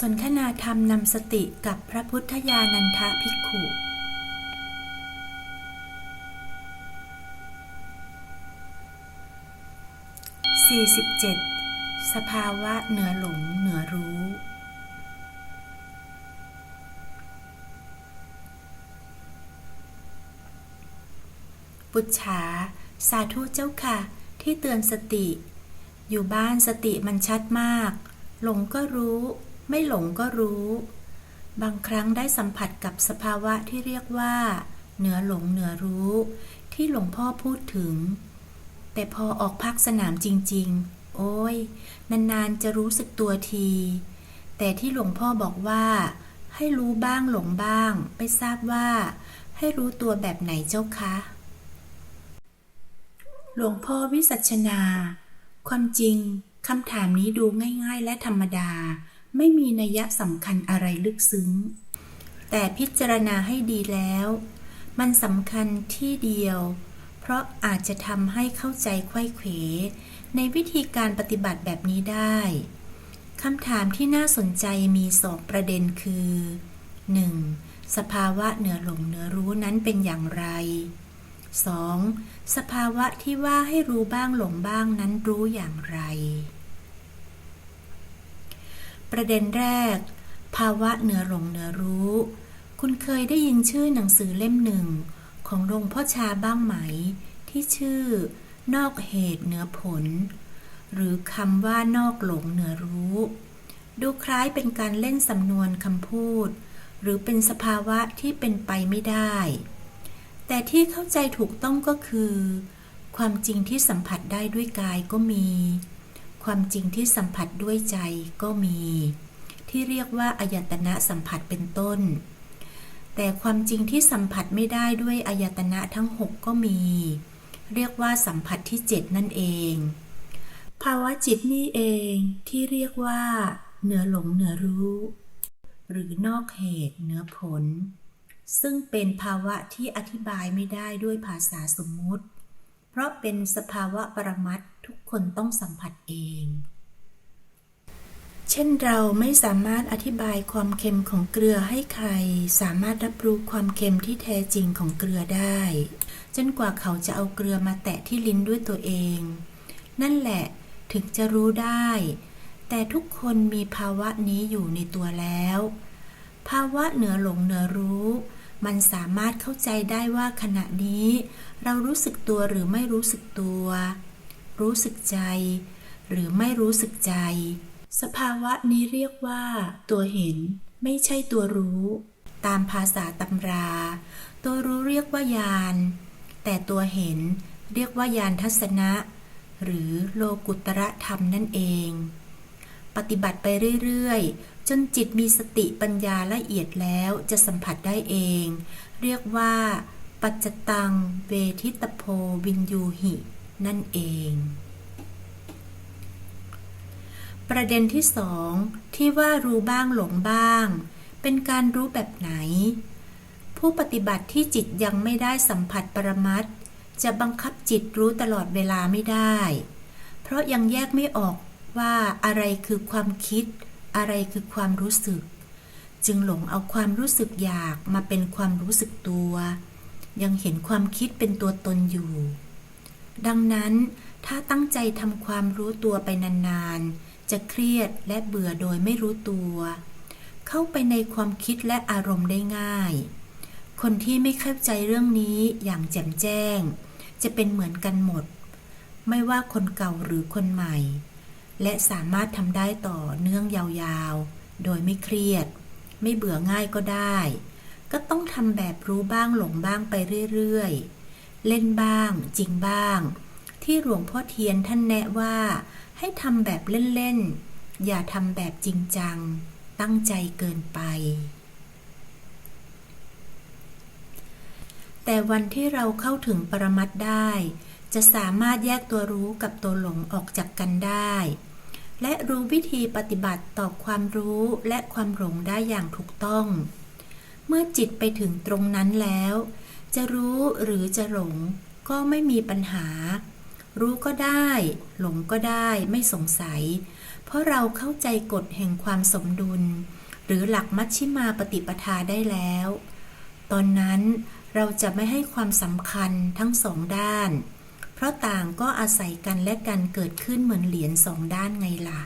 สนทนาธรรมนำสติกับพระพุทธญาณันทะภิกขุ 47 สภาวะเหนือหลงเหนือรู้ ปุจฉา สาธุเจ้าค่ะ ที่เตือนสติ อยู่บ้านสติมันชัดมาก หลงก็รู้ ไม่หลงก็รู้ บางครั้งได้สัมผัสกับสภาวะที่เรียกว่า เหนือหลงเหนือรู้ ที่หลวงพ่อพูดถึง แต่พอออกพักสนามจริง ๆ โอ้ย นาน ๆ จะรู้สึกตัวที แต่ที่หลวงพ่อบอกว่า ให้รู้บ้างหลงบ้าง ไม่ทราบว่า ให้รู้ตัวแบบไหนเจ้าคะหลวงพ่อวิสัชนา ความจริงคำถามนี้ดูง่าย ๆ และธรรมดา ไม่มีนัยสำคัญอะไรลึกซึ้ง แต่พิจารณาให้ดีแล้ว มันสำคัญที่เดียว เพราะอาจจะทำให้เข้าใจไขว้เขวในวิธีการปฏิบัติแบบนี้ได้คำถามที่น่าสนใจมีสองประเด็นคือ 1. สภาวะเหนือหลงเหนือรู้นั้นเป็นอย่างไร 2. สภาวะที่ว่าให้รู้บ้างหลงบ้างนั้นรู้อย่างไร ประเด็นแรก ภาวะเหนือหลงเหนือรู้ คุณเคยได้ยินชื่อหนังสือเล่มหนึ่ง ของหลวงพ่อชาบ้างไหม ที่ชื่อ นอกเหตุเหนือผล หรือคำว่านอกหลงเหนือรู้ ดูคล้ายเป็นการเล่นสำนวนคำพูด หรือเป็นสภาวะที่เป็นไปไม่ได้ แต่ที่เข้าใจถูกต้องก็คือ ความจริงที่สัมผัสได้ด้วยกายก็มี ความจริงที่สัมผัสด้วยใจก็มี ที่เรียกว่าอายตนะสัมผัสเป็นต้น แต่ความจริงที่สัมผัสไม่ได้ด้วยอายตนะทั้งหกก็มี เรียกว่าสัมผัสที่เจ็ดนั่นเอง ภาวะจิตนี่เองที่เรียกว่า เหนือหลงเหนือรู้ หรือนอกเหตุเหนือผล ซึ่งเป็นภาวะที่อธิบายไม่ได้ด้วยภาษาสมมุติ เพราะเป็นสภาวะปรมัตทุกคนต้องสัมผัสเอง เช่นเราไม่สามารถอธิบายความเค็มของเกลือให้ใคร สามารถรับรู้ความเค็มที่แท้จริงของเกลือได้ จนกว่าเขาจะเอาเกลือมาแตะที่ลิ้นด้วยตัวเอง นั่นแหละถึงจะรู้ได้ แต่ทุกคนมีภาวะนี้อยู่ในตัวแล้ว ภาวะเหนือหลงเหนือรู้ มันสามารถเข้าใจได้ว่าขณะนี้ เรารู้สึกตัวหรือไม่รู้สึกตัว รู้สึกใจ หรือไม่รู้สึกใจ สภาวะนี้เรียกว่า ตัวเห็นไม่ใช่ตัวรู้ ตามภาษาตำรา ตัวรู้เรียกว่ายาน แต่ตัวเห็นเรียกว่ายานทัศนะ หรือโลกุตระธรรมนั่นเอง ปฏิบัติไปเรื่อยๆ จนจิตมีสติปัญญาละเอียดแล้วจะสัมผัสได้เอง เรียกว่า ปัจจตัง เวทิตโพวินยูหิ นั่นเอง ประเด็นที่สองที่ว่ารู้บ้างหลงบ้าง เป็นการรู้แบบไหน ผู้ปฏิบัติที่จิตยังไม่ได้สัมผัสปรมัตจะบังคับจิตรู้ตลอดเวลาไม่ได้ เพราะยังแยกไม่ออก ว่าอะไรคือความคิด อะไรคือความรู้สึก จึงหลงเอาความรู้สึกอยากมาเป็นความรู้สึกตัว ยังเห็นความคิดเป็นตัวตนอยู่ ดังนั้นถ้าตั้งใจทำความรู้ตัวไปนานๆ จะเครียดและเบื่อโดยไม่รู้ตัว เข้าไปในความคิดและอารมณ์ได้ง่าย คนที่ไม่เข้าใจเรื่องนี้อย่างแจ่มแจ้ง จะเป็นเหมือนกันหมด ไม่ว่าคนเก่าหรือคนใหม่ และสามารถทำได้ต่อเนื่องยาวๆ โดยไม่เครียด ไม่เบื่อง่ายก็ได้ ก็ต้องทำแบบรู้บ้างหลงบ้างไปเรื่อยๆ เล่นบ้าง จริงบ้าง ที่หลวงพ่อเทียนท่านแนะว่า ให้ทำแบบเล่นๆ อย่าทำแบบจริงจัง ตั้งใจเกินไป แต่วันที่เราเข้าถึงปรมัตได้ จะสามารถแยกตัวรู้กับตัวหลงออกจากกันได้ และรู้วิธีปฏิบัติต่อความรู้และความหลงได้อย่างถูกต้อง เมื่อจิตไปถึงตรงนั้นแล้ว จะรู้หรือจะหลงก็ไม่มีปัญหา รู้ก็ได้ หลงก็ได้ไม่สงสัย เพราะเราเข้าใจกฎแห่งความสมดุล หรือหลักมัชชิมาปฏิปทาได้แล้ว ตอนนั้นเราจะไม่ให้ความสำคัญทั้งสองด้าน เพราะต่างก็อาศัยกันและกันเกิดขึ้นเหมือนเหรียญสองด้านไงล่ะ